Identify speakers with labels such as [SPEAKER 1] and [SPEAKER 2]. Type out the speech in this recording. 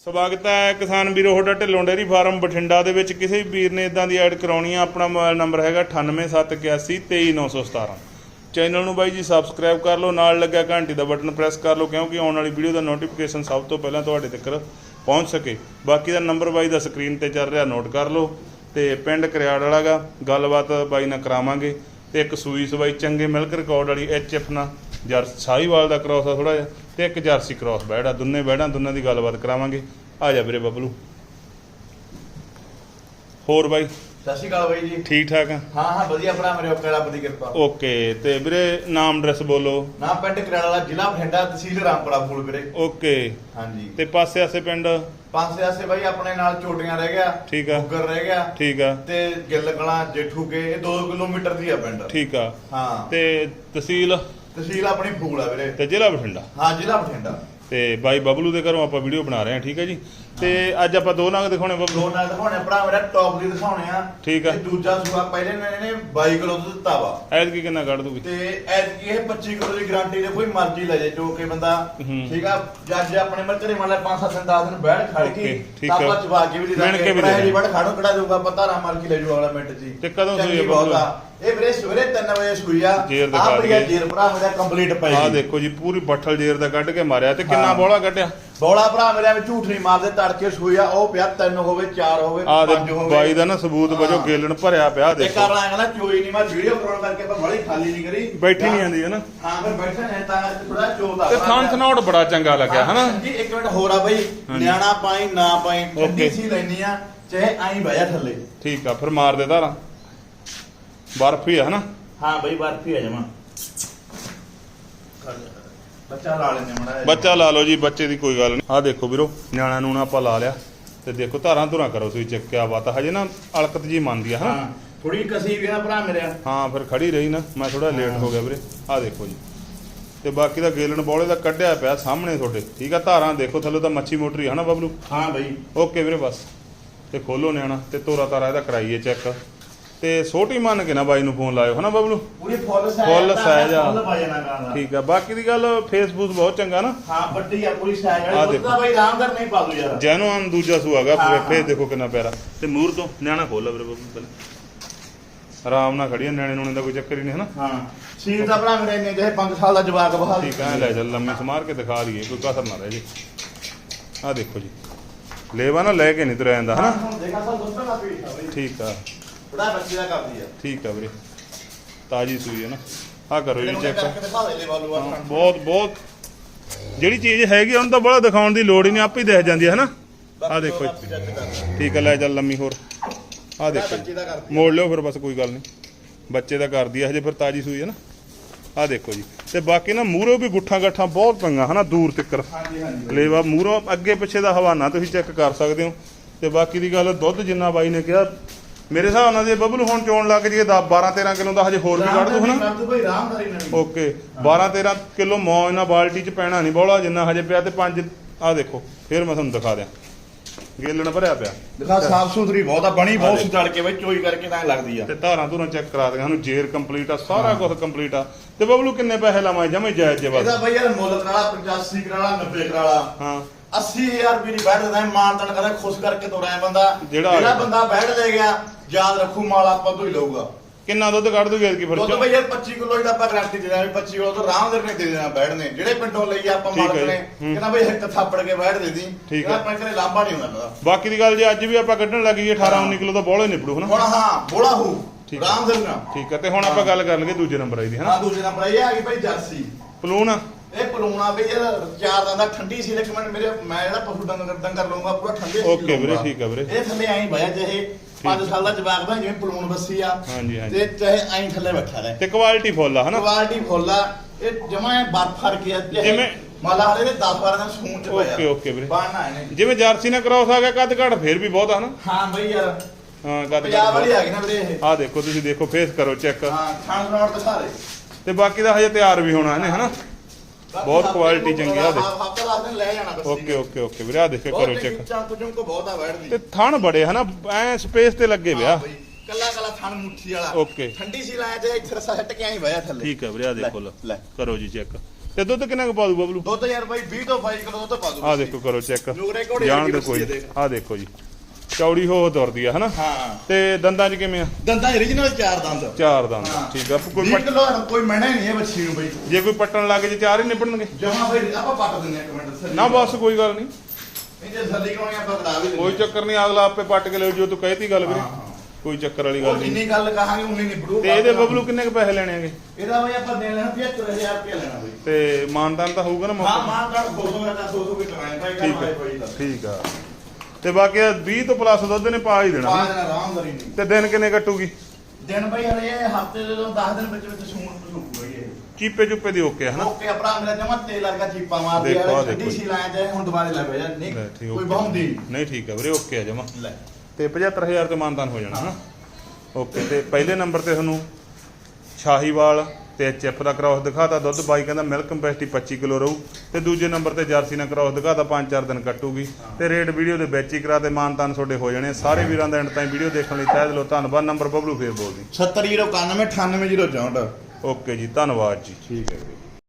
[SPEAKER 1] ਸਵਾਗਤ ਹੈ ਕਿਸਾਨ ਵੀਰੋ ਹੋਡਾ ਢਿੱਲੋਂ ਡੇਅਰੀ ਫਾਰਮ ਬਠਿੰਡਾ ਦੇ ਵਿੱਚ। ਕਿਸੇ ਵੀ ਵੀਰ ਨੇ ਇਦਾਂ ਦੀ ਐਡ ਕਰਾਉਣੀ ਆ, ਆਪਣਾ ਮੋਬਾਈਲ ਨੰਬਰ ਹੈਗਾ 9871823917 ਚੈਨਲ ਨੂੰ ਬਾਈ ਜੀ ਸਬਸਕ੍ਰਾਈਬ ਕਰ ਲਓ, ਨਾਲ ਲੱਗਿਆ ਘੰਟੀ ਦਾ ਬਟਨ ਪ੍ਰੈਸ ਕਰ ਲਓ, ਕਿਉਂਕਿ ਆਉਣ ਵਾਲੀ ਵੀਡੀਓ ਦਾ ਨੋਟੀਫਿਕੇਸ਼ਨ ਸਭ ਤੋਂ ਪਹਿਲਾਂ ਤੁਹਾਡੇ ਤੱਕ ਪਹੁੰਚ ਸਕੇ। ਬਾਕੀ ਦਾ ਨੰਬਰ ਬਾਈ ਦਾ ਸਕਰੀਨ ਤੇ ਚੱਲ ਰਿਹਾ ਨੋਟ ਕਰ ਲਓ। ਤੇ ਪਿੰਡ ਕਰਿਆੜ ਵਾਲਾਗਾ, ਗੱਲਬਾਤ ਬਾਈ ਨਾਲ ਕਰਾਵਾਂਗੇ। ਤੇ ਇੱਕ ਸੂਈ ਸਵਾਈ ਚੰਗੇ ਮਿਲਕ ਰਿਕਾਰਡ ਵਾਲੀ ਐਚਐਫ ਨਾਲ ਜਰ ਸਾਹੀਵਾਲ ਦਾ ਕ੍ਰਾਸ ਆ ਥੋੜਾ ਜਿਹਾ ਤੇ ਇੱਕ ਜਰਸੀ ਕ੍ਰਾਸ ਬੈੜਾ ਦੋਨੇ ਬੈੜਾਂ ਦੋਨਾਂ ਦੀ ਗੱਲਬਾਤ ਕਰਾਵਾਂਗੇ। ਆ ਜਾ ਵੀਰੇ ਬਬਲੂ। ਹੋਰ ਬਾਈ?
[SPEAKER 2] ਸਤਿ ਸ਼੍ਰੀ ਅਕਾਲ ਬਾਈ ਜੀ।
[SPEAKER 1] ਠੀਕ ਠਾਕ ਆ?
[SPEAKER 2] ਹਾਂ ਹਾਂ ਵਧੀਆ ਭਰਾ ਮੇਰੇ ਓਕੇ ਰੱਬ ਦੀ ਕਿਰਪਾ।
[SPEAKER 1] ਓਕੇ ਤੇ ਵੀਰੇ ਨਾਮ ਐਡਰੈਸ ਬੋਲੋ।
[SPEAKER 2] ਨਾ ਪਿੰਡ ਕਰਾੜਾ ਵਾਲਾ ਜ਼ਿਲ੍ਹਾ ਬਠਿੰਡਾ ਤਹਿਸੀਲ ਰਾਮਪੁਰਾ ਫੂਲ ਵੀਰੇ।
[SPEAKER 1] ਓਕੇ।
[SPEAKER 2] ਹਾਂਜੀ।
[SPEAKER 1] ਤੇ ਪਾਸੇ ਆਸੇ ਪਿੰਡ?
[SPEAKER 2] ਪੰਜ ਆਸੇ ਬਾਈ ਆਪਣੇ ਨਾਲ ਚੋਟੀਆਂ ਰਹਿ ਗਿਆ
[SPEAKER 1] ਠੀਕ ਆ।
[SPEAKER 2] ਗੁੱਗਰ ਰਹਿ ਗਿਆ।
[SPEAKER 1] ਠੀਕ ਆ।
[SPEAKER 2] ਤੇ ਗਿੱਲ ਕਲਾਂ ਜੇਠੂ ਕੇ ਇਹ 2 ਕਿਲੋਮੀਟਰ ਦੀ ਆ ਪਿੰਡ।
[SPEAKER 1] ਠੀਕ ਆ।
[SPEAKER 2] ਹਾਂ।
[SPEAKER 1] ਤੇ ਤਹਿਸੀਲ?
[SPEAKER 2] ਤਹਿਸੀਲ ਆਪਣੀ ਫੂਲ ਆ ਵੀਰੇ।
[SPEAKER 1] ਤੇ ਜ਼ਿਲ੍ਹਾ ਬਠਿੰਡਾ।
[SPEAKER 2] ਹਾਂ ਜ਼ਿਲ੍ਹਾ ਬਠਿੰਡਾ।
[SPEAKER 1] ਤੇ ਬਾਈ ਬਬਲੂ ਦੇ ਘਰੋਂ ਆਪਾਂ ਵੀਡੀਓ ਬਣਾ ਰਹੇ ਹਾਂ ਠੀਕ ਹੈ ਜੀ? ਤੇ ਅੱਜ ਆਪਾਂ ਦੋ ਨਗ ਦਿਖਾਉਣੇ ਬਬਲੂ।
[SPEAKER 2] ਦੋ ਨਾਲ ਦਿਖਾਉਣੇ ਭਰਾ ਮੇਰਾ ਟੌਪ ਦੀ ਦਿਖਾਉਣੇ ਆ।
[SPEAKER 1] ਠੀਕ ਆ।
[SPEAKER 2] ਤੇ ਦੂਜਾ ਸੂਆ ਪਹਿਲੇ ਨੇ ਇਹਨੇ 22 ਕਿਲੋ ਦੁੱਧ ਦਿੱਤਾ ਵਾ।
[SPEAKER 1] ਐਤਕੀ ਕਿੰਨਾ ਕੱਢ ਦੂਗੀ
[SPEAKER 2] ਤੇ ਐਤਕੀ ਇਹ 25 ਕਿਲੋ ਦੀ ਗਾਰੰਟੀ ਦੇ ਕੋਈ ਮਰਜ਼ੀ ਲੈ ਜੇ ਜੋ ਕਿ ਬੰਦਾ
[SPEAKER 1] ਹੂੰ।
[SPEAKER 2] ਠੀਕ ਆ ਜੱਜ ਆਪਣੇ ਮਰ ਘਰੇ ਮੰਨ ਲੈ 5 7 10 ਦਿਨ ਬੈਠ ਖੜ ਕੇ
[SPEAKER 1] ਠੀਕ ਆ।
[SPEAKER 2] ਤਾਂ ਆਪਾਂ ਚਵਾ ਕੇ ਵੀ ਦੇ
[SPEAKER 1] ਮਿਣ ਕੇ ਵੀ ਦੇ
[SPEAKER 2] ਖਾਣੋ ਕਿਹੜਾ ਦਊਗਾ ਪਤਾ ਰਾ ਮਾਰ ਕੇ ਲੈ ਜੂ ਅਗਲਾ ਮਿੰਟ ਜੀ।
[SPEAKER 1] ਤੇ ਕਦੋਂ ਸੂਈ ਆ
[SPEAKER 2] ਚੰਗੀ ਬਹੁਤ
[SPEAKER 1] ਬਬਲੂ?
[SPEAKER 2] ਆ। ਇਹ ਵੀਰੇ ਸਵੇਰੇ 3 ਵਜੇ ਸੂਈ ਆ।
[SPEAKER 1] ਜੇਰ।
[SPEAKER 2] ਜੇਰ ਭਰਾ ਮੇਰਾ ਕੰਪਲੀਟ ਪਈ
[SPEAKER 1] ਆਹ ਦੇਖੋ ਜੀ ਪੂਰੀ ਬੱਠਲ ਜੇਰ ਦਾ ਕੱਢ ਕੇ ਮਾਰਿਆ ਤੇ ਕਿੰਨਾ। ਬੋਲਾ ਕੱਢਿਆ?
[SPEAKER 2] ਬੋਲਾ ਭਰਾ ਮੇਰਾ ਵਿੱਚ ਝੂਠ ਨਹੀਂ ਮਾਰਦੇ ਤੜਕੇ ਸੂਈ ਆ ਉਹ ਪਿਆ 3 ਹੋਵੇ 4 ਹੋਵੇ
[SPEAKER 1] ਆਹ ਦੇ
[SPEAKER 2] 5 ਹੋਵੇ।
[SPEAKER 1] ਬਾਈ ਦਾ ਨਾ ਸਬੂਤ ਵਜੋਂ। ਗੇਲਣ ਭਰਿਆ ਪਿਆ ਦੇਖੋ।
[SPEAKER 2] ਕਰ ਲਾਂਗਾ ਨਾ ਚੋਈ ਨਹੀਂ ਮੈਂ ਵੀਡੀਓ ਕਰਾਉਣ ਕਰਕੇ ਪਰ ਬੜੀ ਖਾਲੀ ਨਹੀਂ ਕਰੀ।
[SPEAKER 1] ਬੈਠੀ ਨਹੀਂ ਆਂਦੀ ਹੈ ਨਾ
[SPEAKER 2] ਹਾਂ ਫਿਰ ਬੈਠਾ ਨਹੀਂ ਤਾਂ ਥੋੜਾ ਚੋਦਾ
[SPEAKER 1] ਤੇ ਥਾਨ ਥਨੌਟ ਬੜਾ ਚੰਗਾ ਲੱਗਿਆ ਹਨਾ?
[SPEAKER 2] ਜੀ ਇੱਕ ਮਿੰਟ ਹੋਰ ਆ ਬਈ। ਨਿਆਣਾ ਪਾਈ ਨਾ ਪਾਈ ਠੰਡੀ. ਸੀ ਲੈਣੀ ਆ ਚਾਹੇ ਆਈ ਬਹਿ ਜਾ ਥੱਲੇ।
[SPEAKER 1] ਠੀਕ ਆ ਫਿਰ ਮਾਰ ਦੇ ਧਾਰਾਂ। ਬਰਫ ਹੀ ਹਨਾ
[SPEAKER 2] ਹਾਂ ਬਈ ਬਰਫੀ ਆ ਜਾਵਾਂ ਬੱਚਾ ਲਾ ਲੈਣੇ ਮੜਾ
[SPEAKER 1] ਬੱਚਾ ਲਾ ਲਓ ਜੀ ਬੱਚੇ ਦੀ ਕੋਈ ਗੱਲ ਨਹੀਂ ਆਹ ਦੇਖੋ ਵੀਰੋ ਨਿਆਣਾ ਨੂੰ ਨਾ ਆਪਾਂ ਲਾ ਲਿਆ ਤੇ ਦੇਖੋ ਧਾਰਾਂ ਧੁਰਾਂ ਕਰੋ ਤੁਸੀਂ ਚੱਕ ਕਿਆ ਬਾਤ ਹਜੇ ਨਾ ਅਲਕਤ ਜੀ ਮੰਨਦੀ ਆ ਹਨਾ
[SPEAKER 2] ਹਾਂ ਥੋੜੀ ਕਸੀ ਵੀ ਆ ਭਰਾ ਮੇਰੇ
[SPEAKER 1] ਹਾਂ ਫਿਰ ਖੜੀ ਰਹੀ ਨਾ ਮੈਂ ਥੋੜਾ ਲੇਟ ਹੋ ਗਿਆ ਵੀਰੇ ਆਹ ਦੇਖੋ ਜੀ ਤੇ ਬਾਕੀ ਦਾ ਗੇਲਣ ਬੋਲੇ ਦਾ ਕੱਢਿਆ ਪਿਆ ਸਾਹਮਣੇ ਤੁਹਾਡੇ ਠੀਕ ਆ ਧਾਰਾਂ ਦੇਖੋ ਥੱਲੇ ਤਾਂ ਮੱਛੀ ਮੋਟਰੀ ਆ ਹਨਾ ਬਬਲੂ
[SPEAKER 2] ਹਾਂ ਬਈ
[SPEAKER 1] ਓਕੇ ਵੀਰੇ ਬਸ ਤੇ ਖੋਲੋ ਨਿਆਣਾ ਤੇ ਤੋਰਾ ਤਾਰਾ ਇਹਦਾ ਕਰਾਈਏ ਚੈੱਕ ਤੇ ਛੋਟੀ ਮੰਨ ਕੇ ਨਾ ਬਾਈ ਨੂੰ ਫੋਨ ਲਾਇਓ ਹਨਾ ਬਬਲੂ?
[SPEAKER 2] ਪੂਰੀ ਫੁੱਲ ਸਾਈਜ਼
[SPEAKER 1] ਫੁੱਲ size ਆ।
[SPEAKER 2] ਫੁੱਲ ਜਾਣਾ ਗਾਣਾ
[SPEAKER 1] ਠੀਕ ਆ ਬਾਕੀ ਦੀ ਗੱਲ ਫੇਸਬੁੱਕ ਬਹੁਤ ਚੰਗਾ ਨਾ।
[SPEAKER 2] ਹਾਂ ਵੱਡੀ ਆ ਪੂਰੀ ਸਾਈਜ਼
[SPEAKER 1] ਆਹ
[SPEAKER 2] ਵਾਲੀ
[SPEAKER 1] ਦੇਖੋ।
[SPEAKER 2] ਦੁੱਧ ਦਾ ਬਈ ਆਰਾਮਦਾਰ ਨਹੀਂ ਪਾ ਦੂ ਯਾਰ।
[SPEAKER 1] ਜੈਨੂਅਨ ਦੂਜਾ ਸੂਆਗਾ
[SPEAKER 2] ਹਾਂ,
[SPEAKER 1] ਫੇਰ
[SPEAKER 2] ਹਾਂ।
[SPEAKER 1] ਦੇਖੋ ਕਿੰਨਾ ਪਿਆਰਾ। ਤੇ ਮੂਰ ਤੋਂ ਨਿਆਣਾ ਖੋਲ ਲੈ ਵੀਰੇ ਬਬਲੂ ਪਹਿਲੇ। ਆਰਾਮ ਨਾਲ ਖੜੀ ਆ ਨਿਆਣੇ ਨੂੰ ਦਾ ਕੋਈ ਚੱਕਰ ਹੀ ਨਹੀਂ ਹਨਾ?
[SPEAKER 2] ਹਾਂ। ਸੀਰ ਦਾ ਭਰਾ ਮੇਰੇ ਇੰਨੇ ਜਿਹੇ 5 ਸਾਲ ਦਾ ਜਵਾਕ ਬਹਾਲ।
[SPEAKER 1] ਠੀਕ ਆ ਲੈ ਚੱਲ ਲੰਮੇ ਸਮਾਰ ਕੇ ਦਿਖਾ ਲਈਏ ਕੋਈ ਕਸਰ ਨਾ ਰਹਿ ਜੇ। ਆ ਦੇਖੋ ਜੀ। ਲੇਵਾ ਨਾ ਲੈ ਕੇ ਨਹੀਂ ਤੁਰਿਆ ਜਾਂਦਾ ਹਨਾ?
[SPEAKER 2] ਹੁਣ ਦੇਖਾ ਸਾ ਦੋਸਤਾਂ ਦਾ ਆ ਬਈ।
[SPEAKER 1] ਠੀਕ ਆ।
[SPEAKER 2] ਬੜਾ ਬੱਚੇ ਦਾ ਕਰਦੀ ਆ।
[SPEAKER 1] ਠੀਕ ਆ ਵੀਰੇ। ਤਾਜੀ ਸੂਈ ਹੈ ਨਾ। ਆ ਕਰੋ ਜੀ ਚੈੱਕ।
[SPEAKER 2] ਕਰਕੇ ਦਿਖਾ ਦੇ ਲੈ ਵਾਲੂ ਆ
[SPEAKER 1] ਬਹੁਤ ਬਹੁਤ। ਜਿਹੜੀ ਚੀਜ਼ ਹੈਗੀ ਉਹਨੂੰ ਤਾਂ ਬੜਾ ਦਿਖਾਉਣ ਦੀ ਲੋੜ ਹੀ ਨਹੀਂ ਆਪੇ ਹੀ ਦਿਖ ਜਾਂਦੀ ਹੈ ਹਨਾ? ਆ ਦੇਖੋ ਜੀ। ਠੀਕ ਹੈ ਲੈ ਚੱਲ ਲੰਮੀ ਹੋਰ। ਆ ਦੇਖੋ ਮੋੜ ਲਿਓ ਫਿਰ ਬਸ ਕੋਈ ਗੱਲ ਨਹੀਂ। ਬੱਚੇ ਦਾ ਕਰਦੀ ਆ ਹਜੇ ਫਿਰ ਤਾਜੀ ਸੂਈ ਹੈ ਨਾ। ਆ ਦੇਖੋ ਜੀ। ਤੇ ਬਾਕੀ ਨਾ ਮੂਹਰੋਂ ਵੀ ਗੁੱਠਾਂ ਗੱਠਾਂ ਬਹੁਤ ਪਈਆਂ ਹਨਾ ਦੂਰ ਤੱਕ
[SPEAKER 2] ਹਾਂਜੀ ਹਾਂਜੀ
[SPEAKER 1] ਲੇਵਾ ਮੂਹਰੋਂ ਅੱਗੇ ਪਿੱਛੇ ਦਾ ਹਵਾਨਾ ਤੁਸੀਂ ਚੈੱਕ ਕਰ ਸਕਦੇ ਹੋ। ਤੇ ਬਾਕੀ ਦੀ ਗੱਲ ਦੁੱਧ ਜਿੰਨਾ ਬਾਈ ਨੇ ਕਿਹਾ ਮੇਰੇ ਹਿਸਾਬ ਨਾਲ ਜੇ ਬਬਲੂ ਹੁਣ ਚੋਣ ਲੱਗ ਜੀਏ 12 13 ਕਿਲੋ ਦਾ ਹਜੇ ਹੋਰ ਵੀ ਕੱਢ ਦੂ ਹਨਾ। ਓਕੇ 12 13 ਕਿਲੋ ਮੌਜ ਨਾਲ ਬਾਲਟੀ ਚ ਪੈਣਾ ਨਹੀਂ ਬੋਲਾ ਜਿੰਨਾ ਹਜੇ ਪਿਆ ਤੇ ਪੰਜ ਆ ਦੇਖੋ ਫਿਰ ਮੈਂ ਤੁਹਾਨੂੰ ਦਿਖਾ ਦਿਆਂ। ਗੇਲਣ ਭਰਿਆ ਪਿਆ।
[SPEAKER 2] ਦਿਖਾ ਸਾਫ਼ ਸੁਥਰੀ ਬਹੁਤ ਆ ਬਣੀ ਬਹੁਤ। ਸੁਧੜ ਕੇ ਬਈ ਚੋਈ ਕਰਕੇ ਤਾਂ ਲੱਗਦੀ ਆ।
[SPEAKER 1] ਤੇ ਧਾਰਾਂ ਧੂਰਾਂ ਚੈੱਕ ਕਰਾ ਦਿਆਂ ਸਾਨੂੰ ਜੇਰ ਕੰਪਲੀਟ ਆ ਸਾਰਾ ਕੁਝ ਕੰਪਲੀਟ ਆ। ਤੇ ਬਬਲੂ ਕਿੰਨੇ ਪੈਸੇ ਲਾਵਾਂ ਜਮੇ ਜਾਇਜ਼ ਜੇ ਬਸ।
[SPEAKER 2] ਇਹਦਾ ਬਈ ਯਾਰ ਮੁੱਲ ਕਰਾਲਾ 85 ਕਰਾਲਾ 90 ਕਰਾਲਾ।
[SPEAKER 1] ਹਾਂ।
[SPEAKER 2] 80000 ਰੁਪਏ ਦੀ ਬੈਠ ਦਿੰਦਾ ਮਾਨਤਨ ਕਰਦਾ ਖੁਸ਼ ਕਰਕੇ ਤੋੜਿਆ ਬੰਦਾ।
[SPEAKER 1] ਜਿਹੜਾ-
[SPEAKER 2] ਜਿਹੜਾ ਬੰਦਾ ਬੈਠ ਲੈ ਗਿਆ ਯਾਦ ਰੱਖੂ ਮਾਲ ਆਪਾਂ ਤੋਂ ਹੀ ਲਊਗਾ।
[SPEAKER 1] ਕਿੰਨਾ ਦੁੱਧ ਕੱਢ ਦੂਗੇ ਕੀ ਫਿਰ
[SPEAKER 2] ਦੁੱਧ ਬਈ ਯਾਰ 25 ਕਿਲੋ ਜਿਹੜਾ ਆਪਾਂ ਗਾਰੰਟੀ ਦੇ ਦੇਣਾ ਵੀ 25 ਕਿਲੋ ਤੋਂ ਰਾਮਦਰ ਨੇ ਦੇ ਦੇਣਾ ਬੈਠ ਨੇ। ਜਿਹੜੇ ਪਿੰਡੋਂ ਲਈ ਆਪਾਂ
[SPEAKER 1] ਠੀਕ ਹੈ
[SPEAKER 2] ਮਾਲਕ ਨੇ
[SPEAKER 1] ਜੀ। ਹੂੰ।
[SPEAKER 2] ਕਹਿੰਦਾ ਬਈ ਇੱਕ ਥਾਪੜ ਕੇ ਬੈਠ ਦੇ ਦੀ।
[SPEAKER 1] ਠੀਕ ਹੈ।
[SPEAKER 2] ਆਪਣੇ ਘਰੇ ਲਾਂਭਾ ਨਹੀਂ ਹੁੰਦਾ ਇਹਦਾ
[SPEAKER 1] ਬਾਕੀ ਦੀ ਗੱਲ ਜੇ ਅੱਜ ਵੀ ਆਪਾਂ ਕੱਢਣ ਲੱਗੀਏ 18 19 ਕਿਲੋ ਦਾ ਬੋਲੇ ਨਿਪੜੂ ਹਨਾ?
[SPEAKER 2] ਹੁਣ ਹਾਂ ਬੋਲਾ ਹੂ
[SPEAKER 1] ਠੀਕ ਹੈ।
[SPEAKER 2] ਰਾਮਦਰ ਨਾਲ।
[SPEAKER 1] ਠੀਕ ਆ ਤੇ ਹੁਣ ਆਪਾਂ ਗੱਲ ਕਰ ਲਈਏ ਦੂਜੇ ਨੰਬਰ ਆਈ ਦੀ ਹਨਾ?
[SPEAKER 2] ਹਾਂ ਦੂਜੇ ਨੰਬਰ ਇਹ ਆ ਗਈ ਬਈ ਜਰਸੀ।
[SPEAKER 1] ਪਲੂਨ।
[SPEAKER 2] ਇਹ ਪਲੂਣਾ ਵੀ ਯਾਰ ਚਾਰ ਦੰਦਾ ਠੰਡੀ ਸੀ ਇੱਕ ਮਿੰਟ ਮੇਰੇ ਮੈਂ ਜਿਹੜਾ ਪਸ਼ੂ ਡੰਗਰ ਡੰਗਰ ਲਊਂਗਾ ਪੂਰਾ ਠੰਡੇ
[SPEAKER 1] Okay ਵੀਰੇ। ਠੀਕ ਆ ਵੀਰੇ।
[SPEAKER 2] ਇਹ ਥੱਲੇ ਐਂ ਬਹਿਆ ਚਾਹੇ 5 ਸਾਲ ਦਾ ਜਵਾਕ ਦਾ ਜਿਵੇਂ ਪਲੂਣ ਬੱਸੀ ਆ।
[SPEAKER 1] ਹਾਂਜੀ, ਹਾਂਜੀ।
[SPEAKER 2] ਤੇ ਚਾਹੇ ਐਂ ਥੱਲੇ ਬੈਠਾ ਰਹੇ।
[SPEAKER 1] ਤੇ ਕੁਆਲਿਟੀ ਫੁੱਲ ਆ ਹਨਾ?
[SPEAKER 2] ਕੁਆਲਿਟੀ ਫੁੱਲ ਆ। ਇਹ ਜਮਾ ਐਂ ਬਰਫ ਫੜ ਕੇ ਆ।
[SPEAKER 1] ਜਿਵੇਂ-
[SPEAKER 2] ਮਾਲਾ ਹਲੇ ਦੇ 10 12 ਦਿਨ ਸੂਣ ਚ ਪਿਆ।
[SPEAKER 1] Okay, okay ਵੀਰੇ।
[SPEAKER 2] ਬਾਣਾ ਇਹਨੇ
[SPEAKER 1] ਜਿਵੇਂ ਜਰਸੀ ਨਾਲ ਕ੍ਰਾਸ ਆ ਗਿਆ ਕੱਦ ਘੜ ਫੇਰ ਵੀ ਬਹੁਤ ਆ ਹਨਾ?
[SPEAKER 2] ਹਾਂ ਬਈ ਯਾਰ।
[SPEAKER 1] ਹਾਂ ਕੱਦ
[SPEAKER 2] ਪੰਜਾਬ ਵਾਲੀ ਆ। ਗਈ ਨਾ ਵੀਰੇ ਇਹ।
[SPEAKER 1] ਆ ਦੇਖੋ ਤੁਸੀਂ ਦੇਖੋ ਫੇਸ ਕਰੋ ਚੈੱਕ
[SPEAKER 2] ਹਾਂ ਖਾਣ ਬਣਾਉਣ ਦੇ। ਸਾਰੇ
[SPEAKER 1] ਤੇ ਬਾਕੀ ਦਾ ਹਜੇ ਤਿਆਰ ਵੀ ਹੋਣਾ ਇਹਨੇ ਹਨਾ? ਬਹੁਤ quality ਚੰਗੀ ਆ ਉਹਦੇ।
[SPEAKER 2] ਹਫਤਾ ਦਸ ਦਿਨ ਲੈ ਜਾਣਾ ਬਸ
[SPEAKER 1] ਓਕੇ ਓਕੇ ਓਕੇ ਵੀਰੇ ਆ ਦੇਖੋ ਕਰੋ ਚੈੱਕ
[SPEAKER 2] ਬਹੁਤ ਆ ਬੈਠਦੀ
[SPEAKER 1] ਤੇ ਥਣ ਬੜੇ ਹਨਾ ਐ ਸਪੇਸ ਤੇ ਲੱਗੇ ਵਿਆ
[SPEAKER 2] ਕੱਲਾ ਕੱਲਾ ਥਣ ਮੁੱਠੀ ਵਾਲਾ।
[SPEAKER 1] Okay.
[SPEAKER 2] ਠੰਡੀ ਸੀ ਲਾਇਆ ਤੇ ਇੱਥੇ ਰਸਾ ਹਟ ਕੇ ਆਈ ਵਇਆ ਥੱਲੇ।
[SPEAKER 1] ਠੀਕ ਹੈ ਵੀਰੇ ਆ ਦੇਖੋ।
[SPEAKER 2] ਲੈ।
[SPEAKER 1] ਕਰੋ ਜੀ ਚੈੱਕ ਤੇ ਦੁੱਧ ਕਿੰਨਾ ਕੁ ਪਾ ਦੂ ਬਬਲੂ?
[SPEAKER 2] ਦੁੱਧ ਯਾਰ ਬਾਈ 20 ਤੋਂ 22 ਕਿਲੋ ਦੁੱਧ ਪਾ ਦੂ
[SPEAKER 1] ਆ ਦੇਖੋ ਕਰੋ ਚੈੱਕ ਜਾਣ ਦੇ ਕੋਈ।
[SPEAKER 2] ਦੇਖ।
[SPEAKER 1] ਆ ਦੇਖੋ ਜੀ। ਚੌੜੀ ਹੋ ਤੁਰਦੀ ਆ ਹਨਾ?
[SPEAKER 2] ਹਾਂ।
[SPEAKER 1] ਤੇ ਦੰਦਾਂ 'ਚ ਕਿਵੇਂ ਆ?
[SPEAKER 2] ਦੰਦਾਂ origignal ਚਾਰ ਦੰਦ।
[SPEAKER 1] ਚਾਰ ਦੰਦ। ਠੀਕ ਆ। ਕੋਈ
[SPEAKER 2] 20
[SPEAKER 1] ਪੱਟ-
[SPEAKER 2] ਕਿਲੋ ਕੋਈ ਮਹਿਣਾ ਹੀ ਨਹੀਂ ਹੈ ਬੱਚੀ ਨੂੰ ਬਾਈ।
[SPEAKER 1] ਜੇ ਕੋਈ ਪੱਟਣ ਲੱਗ ਜੇ ਚਾਰ ਹੀ ਨਿਬੜਨਗੇ।
[SPEAKER 2] ਜਮਾ ਬਾਈ ਆਪਾਂ ਪੱਟ ਦਿੰਦੇ ਆ ਇੱਕ ਮਿੰਟ ਥੱਲੇ।
[SPEAKER 1] ਨਾ ਬਸ ਕੋਈ ਗੱਲ ਨਹੀਂ।
[SPEAKER 2] ਨਹੀਂ ਜੇ ਥੱਲੇ ਕਰਾਉਣੀ ਆਪਾਂ ਕਰਾ ਵੀ
[SPEAKER 1] ਕੋਈ ਚੱਕਰ ਨਹੀਂ ਅਗਲਾ ਆਪੇ ਪੱਟ ਕੇ ਲਿਓ ਜੋ ਤੂੰ ਕਹਿਤੀ ਗੱਲ ਵੀਰੇ। ਕੋਈ ਚੱਕਰ ਵਾਲੀ ਗੱਲ ਨਹੀਂ।
[SPEAKER 2] ਜਿੰਨੀ ਗੱਲ ਕਹਾਂਗੇ ਉਨੀ ਨਿਬੜੂ
[SPEAKER 1] ਤੇ ਇਹਦੇ ਬਬਲੂ ਕਿੰਨੇ ਕੁ ਪੈਸੇ ਲੈਣੇ ਹੈਗੇ?
[SPEAKER 2] ਇਹਦਾ ਬਾਈ ਆਪਾਂ ਦੇ ਲੈਣਾ 75000 ਰੁਪਏ ਲੈਣਾ ਬਾਈ।
[SPEAKER 1] ਤੇ ਮਾਨਦਾਨ ਤਾਂ ਹੋਊਗਾ ਨਾ
[SPEAKER 2] ਹਾਂ
[SPEAKER 1] ਮੌਕੇ
[SPEAKER 2] ਮਾਂ ਦਾ 200 ਦਾ 200 ਵੀ ਕਰਾਏ ਭਾਈ
[SPEAKER 1] ਠੀਕ
[SPEAKER 2] ਕਰ
[SPEAKER 1] ਹੈ
[SPEAKER 2] ਭਾਈ ਦਾ
[SPEAKER 1] ਠੀਕ ਆ। ਤੇ ਬਾਕੀ ਆ 20 ਤੋਂ ਪਲੱਸ ਦੁੱਧ ਨੇ ਪਾ ਹੀ ਦੇਣਾ।
[SPEAKER 2] ਪਾ ਦੇਣਾ ਆਰਾਮ ਕਰੀ ਨਹੀਂ।
[SPEAKER 1] ਤੇ ਦਿਨ ਕਿੰਨੇ ਕੱਟੂਗੀ?
[SPEAKER 2] ਦਿਨ ਬਾਈ ਹਲੇ ਹਫ਼ਤੇ ਦੇ ਤੋਂ 10 ਦਿਨ ਵਿੱਚ ਵਿੱਚ ਸੂਣ ਬਾਈ ਇਹ
[SPEAKER 1] ਚੀਪੇ ਚੁੱਪੇ ਦੀ ਓਕੇ ਹਨਾ?
[SPEAKER 2] ਓਕੇ ਆਪਣਾ ਮੇਰਾ ਜਮਾ ਤੇਲ ਵਰਗਾ ਚੀਪਾ ਮਾਰਦੀ ਠੰਡੀ
[SPEAKER 1] ਜੀ।
[SPEAKER 2] ਸੀ ਲਾਇਆ ਜਾਏ ਹੁਣ ਦੁਬਾਰੇ ਲੱਗ ਜਾ ਨਹੀਂ ਕੋਈ। ਬਹੁੰਦੀ
[SPEAKER 1] ਨਹੀਂ। ਠੀਕ ਆ ਵੀਰੇ ਓਕੇ ਆ ਜਮਾ।
[SPEAKER 2] ਲੈ।
[SPEAKER 1] ਤੇ 75000 ਤੇ ਮਾਨਦਾਨ ਹੋ ਜਾਣਾ ਹਨਾ? ਓਕੇ ਤੇ ਪਹਿਲੇ ਨੰਬਰ ਤੇ ਤੁਹਾਨੂੰ ਸ਼ਾਹੀਵਾਲ ਤੇ ਚਿੱਪ ਦਾ ਕ੍ਰਾਸ ਦਿਖਾਤਾ ਦੁੱਧ ਬਾਈ ਕਹਿੰਦਾ ਮਿਲਕ ਕੰਪੈਸਟੀ 25 ਕਿਲੋ ਰਹੂ। ਤੇ ਦੂਜੇ ਨੰਬਰ ਤੇ ਜਰਸੀ ਨਾਲ ਕ੍ਰਾਸ ਦਿਖਾਤਾ 5-4 ਦਿਨ ਕੱਟੂਗੀ। ਤੇ ਰੇਟ ਵੀਡੀਓ ਦੇ ਵਿੱਚ ਹੀ ਕਰਾ ਤੇ ਮਾਨਦਾਨ ਤੁਹਾਡੇ ਹੋ ਜਾਣੇ ਸਾਰੇ ਵੀਰਾਂ ਦਾ ਐਂਡ ਤਾਈਂ ਵੀਡੀਓ ਦੇਖਣ ਲਈ ਤਹਿ ਦਿਲੋਂ ਧੰਨਵਾਦ। ਨੰਬਰ ਬਬਲੂ ਫੇਰ ਬੋਲਦੀ।
[SPEAKER 2] 70 98 98 064
[SPEAKER 1] ਓਕੇ ਜੀ ਧੰਨਵਾਦ ਜੀ।
[SPEAKER 2] ਠੀਕ ਹੈ